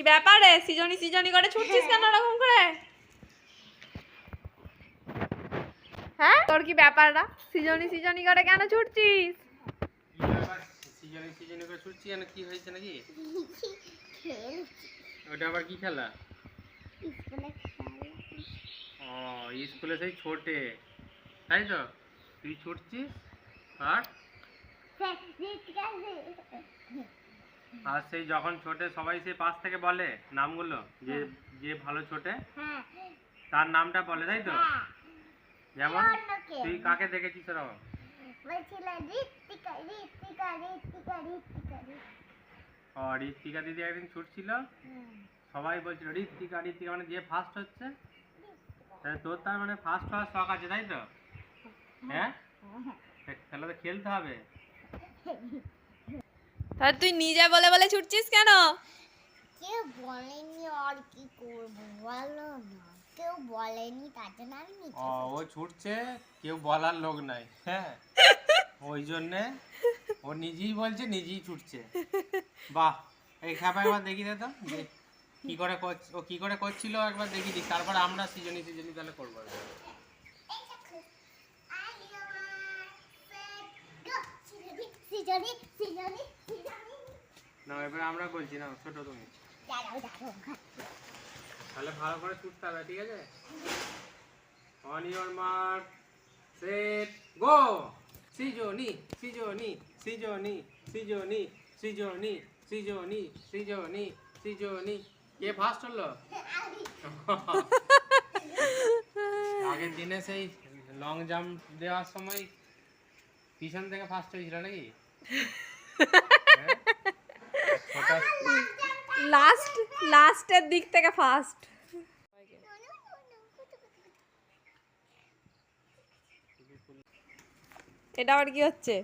কি ব্যাপার? সিজনি সিজনি করে ছুটছিস কেন ওরকম করে? হ্যাঁ? তোর কি ব্যাপারটা সিজনি সিজনি করে কেন ছুটছিস? করে কি হয়েছে নাকি ওটা আবার কি খেলা? ও, স্কুলে সেই ছোটে। তুই ছুটছিস? আর? আর সেই যখন ছোটে সবাই সেই পাশ থেকে বলে নামগুলো যে যে ভালো ছোটে তার নামটা বলে তাই তো? হ্যাঁ। যেমন তুই কাকে দেখেছিস ওরকম ও ঋত্বিকা দিদি একদিন ছুটছিল সবাই বলছিল ঋত্বিকা ঋত্বিকা মানে যে ফার্স্ট হচ্ছে? তোর তার মানে ফার্স্ট হওয়ার শখ আছে তাই তো? হ্যাঁ? খেলা তো খেলতে হবে। তাহলে তুই নিজে বলে বলে ছুটছিস কেন? কেউ বলেনি আর কি করব বলো না। কেউ বলেনি তার জন্য আমি নিজে ও ও ছুটছে কেউ বলার লোক নাই হ্যাঁ? ওই জন্যে ও নিজেই বলছে নিজেই ছুটছে। বাহ এই খেপা একবার দেখি দে তো কি করে করছ- ও কি করে করছিল একবার দেখি দিই তারপর আমরা সিজনি সিজনি তাহলে করব। সিজনি সিজনি সিজনি। না এবার আমরা বলছি না ছোট তুমি। দাঁড়াও দাঁড়াও তাহলে ভালো করে ছুটতে হবে ঠিক আছে? On your mark set go সিজনি সিজনি সিজনি সিজনি সিজনি সিজনি সিজনি সিজনি। কে ফার্স্ট হলো? আগের দিনে সেই লং জাম্প দেওয়ার সময় পিছন থেকে ফার্স্ট হয়েছিল নাকি? লাস্ট লাস্টের দিক থেকে ফার্স্ট এটা আবার কি হচ্ছে?